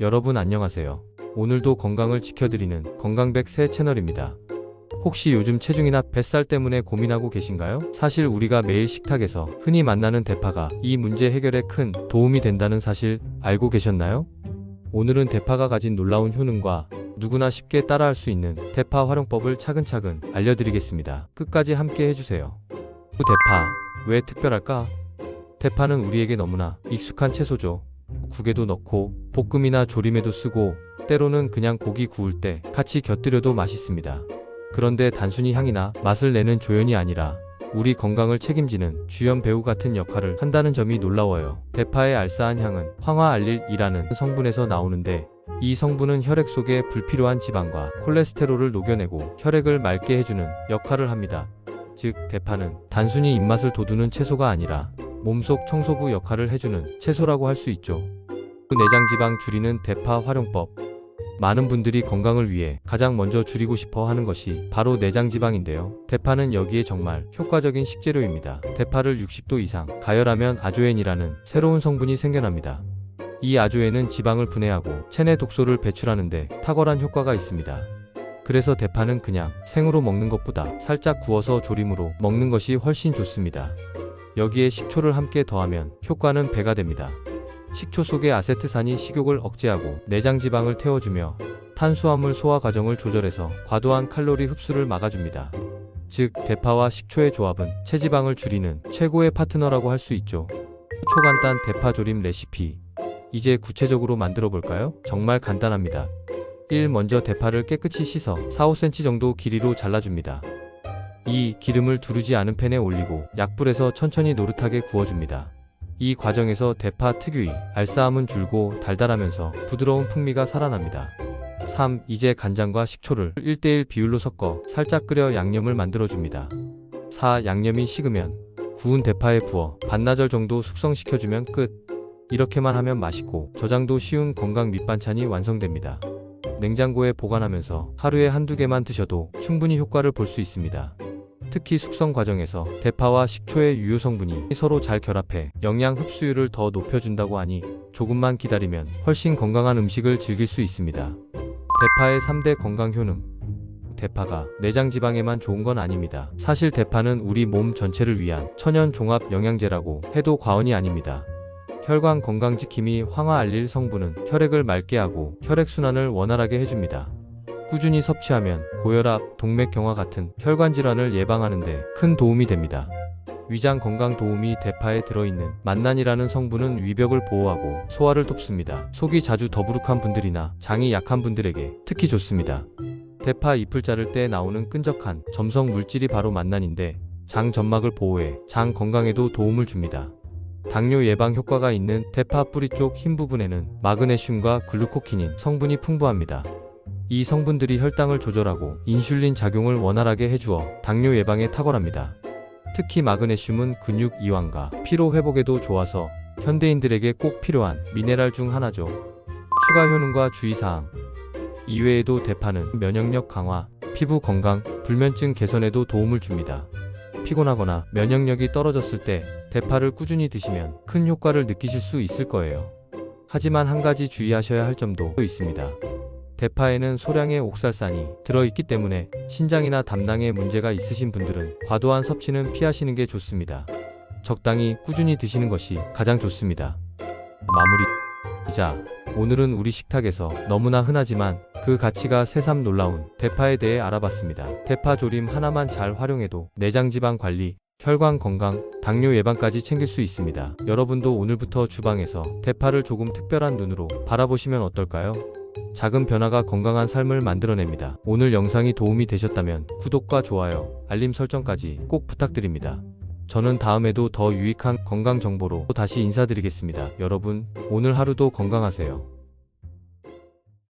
여러분 안녕하세요. 오늘도 건강을 지켜드리는 건강백 새 채널입니다. 혹시 요즘 체중이나 뱃살 때문에 고민하고 계신가요? 사실 우리가 매일 식탁에서 흔히 만나는 대파가 이 문제 해결에 큰 도움이 된다는 사실 알고 계셨나요? 오늘은 대파가 가진 놀라운 효능과 누구나 쉽게 따라할 수 있는 대파 활용법을 차근차근 알려드리겠습니다. 끝까지 함께 해주세요. 대파, 왜 특별할까? 대파는 우리에게 너무나 익숙한 채소죠. 국에도 넣고 볶음이나 조림에도 쓰고 때로는 그냥 고기 구울 때 같이 곁들여도 맛있습니다. 그런데 단순히 향이나 맛을 내는 조연이 아니라 우리 건강을 책임지는 주연 배우 같은 역할을 한다는 점이 놀라워요. 대파의 알싸한 향은 황화알릴이라는 성분에서 나오는데 이 성분은 혈액 속에 불필요한 지방과 콜레스테롤을 녹여내고 혈액을 맑게 해주는 역할을 합니다. 즉, 대파는 단순히 입맛을 돋우는 채소가 아니라 몸속 청소부 역할을 해주는 채소라고 할 수 있죠. 내장 지방 줄이는 대파 활용법. 많은 분들이 건강을 위해 가장 먼저 줄이고 싶어 하는 것이 바로 내장 지방인데요. 대파는 여기에 정말 효과적인 식재료입니다. 대파를 60도 이상 가열하면 아조엔이라는 새로운 성분이 생겨납니다. 이 아조엔은 지방을 분해하고 체내 독소를 배출하는데 탁월한 효과가 있습니다. 그래서 대파는 그냥 생으로 먹는 것보다 살짝 구워서 조림으로 먹는 것이 훨씬 좋습니다. 여기에 식초를 함께 더하면 효과는 배가 됩니다. 식초 속의 아세트산이 식욕을 억제하고 내장 지방을 태워주며 탄수화물 소화 과정을 조절해서 과도한 칼로리 흡수를 막아줍니다. 즉, 대파와 식초의 조합은 체지방을 줄이는 최고의 파트너라고 할 수 있죠. 초간단 대파 조림 레시피. 이제 구체적으로 만들어 볼까요? 정말 간단합니다. 1. 먼저 대파를 깨끗이 씻어 4-5cm 정도 길이로 잘라줍니다. 2. 기름을 두르지 않은 팬에 올리고 약불에서 천천히 노릇하게 구워줍니다. 이 과정에서 대파 특유의 알싸함은 줄고 달달하면서 부드러운 풍미가 살아납니다. 3. 이제 간장과 식초를 1대1 비율로 섞어 살짝 끓여 양념을 만들어줍니다. 4. 양념이 식으면 구운 대파에 부어 반나절 정도 숙성시켜주면 끝. 이렇게만 하면 맛있고 저장도 쉬운 건강 밑반찬이 완성됩니다. 냉장고에 보관하면서 하루에 한두 개만 드셔도 충분히 효과를 볼 수 있습니다. 특히 숙성 과정에서 대파와 식초의 유효 성분이 서로 잘 결합해 영양 흡수율을 더 높여준다고 하니 조금만 기다리면 훨씬 건강한 음식을 즐길 수 있습니다. 대파의 3대 건강 효능. 대파가 내장 지방에만 좋은 건 아닙니다. 사실 대파는 우리 몸 전체를 위한 천연 종합 영양제라고 해도 과언이 아닙니다. 혈관 건강 지킴이 황화 알릴 성분은 혈액을 맑게 하고 혈액순환을 원활하게 해줍니다. 꾸준히 섭취하면 고혈압, 동맥경화 같은 혈관 질환을 예방하는 데 큰 도움이 됩니다. 위장 건강 도우미 대파에 들어있는 만난이라는 성분은 위벽을 보호하고 소화를 돕습니다. 속이 자주 더부룩한 분들이나 장이 약한 분들에게 특히 좋습니다. 대파 잎을 자를 때 나오는 끈적한 점성 물질이 바로 만난인데 장 점막을 보호해 장 건강에도 도움을 줍니다. 당뇨 예방 효과가 있는 대파 뿌리 쪽 흰 부분에는 마그네슘과 글루코키닌 성분이 풍부합니다. 이 성분들이 혈당을 조절하고 인슐린 작용을 원활하게 해주어 당뇨 예방에 탁월합니다. 특히 마그네슘은 근육 이완과 피로 회복에도 좋아서 현대인들에게 꼭 필요한 미네랄 중 하나죠. 추가 효능과 주의사항. 이외에도 대파는 면역력 강화, 피부 건강, 불면증 개선에도 도움을 줍니다. 피곤하거나 면역력이 떨어졌을 때 대파를 꾸준히 드시면 큰 효과를 느끼실 수 있을 거예요. 하지만 한 가지 주의하셔야 할 점도 있습니다. 대파에는 소량의 옥살산이 들어있기 때문에 신장이나 담낭에 문제가 있으신 분들은 과도한 섭취는 피하시는 게 좋습니다. 적당히 꾸준히 드시는 것이 가장 좋습니다. 마무리. 자, 오늘은 우리 식탁에서 너무나 흔하지만 그 가치가 새삼 놀라운 대파에 대해 알아봤습니다. 대파 조림 하나만 잘 활용해도 내장 지방 관리, 혈관 건강, 당뇨 예방까지 챙길 수 있습니다. 여러분도 오늘부터 주방에서 대파를 조금 특별한 눈으로 바라보시면 어떨까요? 작은 변화가 건강한 삶을 만들어냅니다. 오늘 영상이 도움이 되셨다면 구독과 좋아요, 알림 설정까지 꼭 부탁드립니다. 저는 다음에도 더 유익한 건강 정보로 또 다시 인사드리겠습니다. 여러분, 오늘 하루도 건강하세요.